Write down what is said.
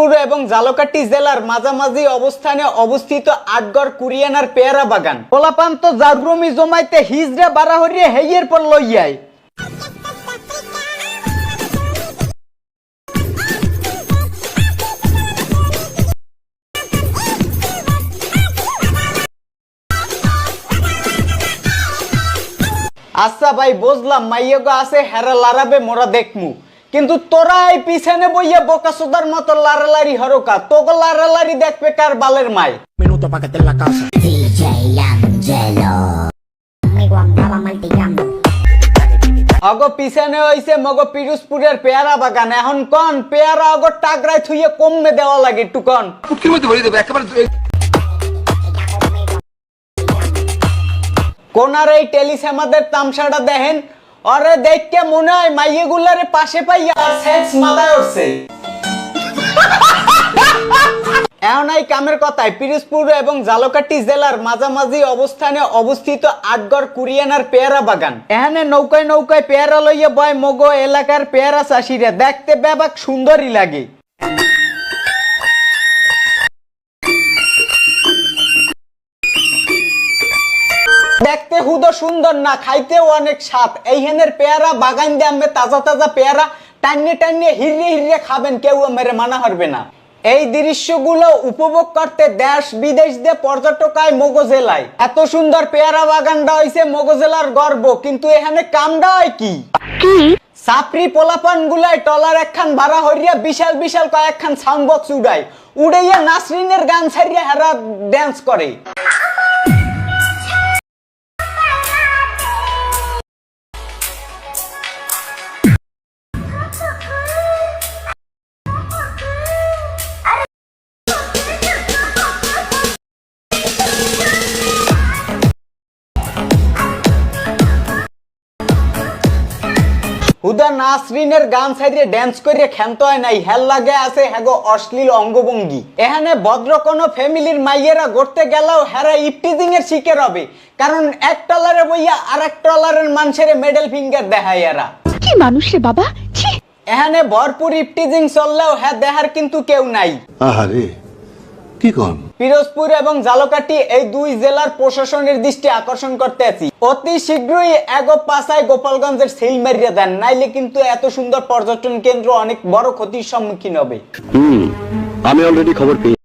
পিরোজপুর এবং জালকাটি জেলার মাঝামাঝি অবস্থানে অবস্থিত আটগড় কুরিয়ানার পেয়ারা বাগান। পোলাপান্ত জাগরমি জমাইতে হিজড়া বাড়া হরিয়ে হেইয়ের পর লইয়াই আচ্ছা ভাই, বুঝলাম, মাইয়গো আছে হেরা লারাবে মোরা দেখমু। কিন্তু তোরা এই পিছনে বইয়া বোকা সুদার মতো লারালারি হরকা তোকে লারালারি দেখবে কার বালের মাই minuto para que esté la casa. DJ Angelo. Amigo andaba maldigando. অগো পিছনে হইছে মগো পিরোজপুরের পেয়ারা বাগান এখন কন পেয়ারা অগো টাকরাই থুইয়ে কমবে দেওয়া লাগে একটু কন মুক্তির মধ্যে ভরিয়ে দেবে একেবারে কোনার এই টেলিসেমাদের তামসাটা দেখেন অরে দেখকে মনে হয় মাইয়ে গুল্লারে পাশে পাইয়া সেক্স মাথায় উঠছে। এখন কামের কথায় পিরিজপুর এবং জালকাটি জেলার মাঝামাঝি অবস্থানে অবস্থিত আটগড় কুরিয়ানার পেয়ারা বাগান। এহানে নৌকায় নৌকায় পেয়ারা লইয়া বয় মগো এলাকার পেয়ারা চাষিরা দেখতে ব্যাপক সুন্দরই লাগে। দেখতে হুদো সুন্দর না খাইতেও অনেক স্বাদ। এই হেনের পেয়ারা বাগান দিয়ে আমি তাজা তাজা পেয়ারা টান্নে টান্নে হিরে হিরে খাবেন কেউ মেরে মানা হবে না। এই দৃশ্যগুলো উপভোগ করতে দেশ বিদেশ দিয়ে পর্যটক আয় মগো জেলায় এত সুন্দর পেয়ারা বাগানটা হইছে মগো জেলার গর্ব কিন্তু এখানে কামটা হয় কি? সাপরি পোলাপান গুলাই টলার একখান ভাড়া হরিয়া বিশাল বিশাল কয়েকখান সাউন্ড বক্স উড়ায়। উড়াইয়া নাসরিনের গান ছাড়িয়া হেরা ড্যান্স করে। হুদা নাসরিনের গান ছাইরে ড্যান্স করিয়ে ক্ষান্ত হয় নাই। হেল লাগে আছে হেগো অশ্লীল অঙ্গভঙ্গি। এখানে ভদ্র কোনো ফ্যামিলির মাইয়েরা গড়তে গেলেও হেরা ইপটিজিং এর শিকার হবে। কারণ এক টলারে বইয়া আর এক টলারের মানুষের মেডেল ফিঙ্গার দেখায় এরা। কি মানুষ রে বাবা? ছি! এখানে ভরপুর ইপটিজিং চললেও হ্যাঁ দেহার কিন্তু কেউ নাই। আহারে। কি কন? পিরোজপুর এবং জালকাটি এই দুই জেলার প্রশাসনের দৃষ্টি আকর্ষণ করতে আছি। অতি শীঘ্রই এগো পাশায় গোপালগঞ্জের সেল মারিয়ে দেন। নাইলে কিন্তু এত সুন্দর পর্যটন কেন্দ্র অনেক বড় ক্ষতির সম্মুখীন হবে। হুম আমি অলরেডি খবর পেয়ে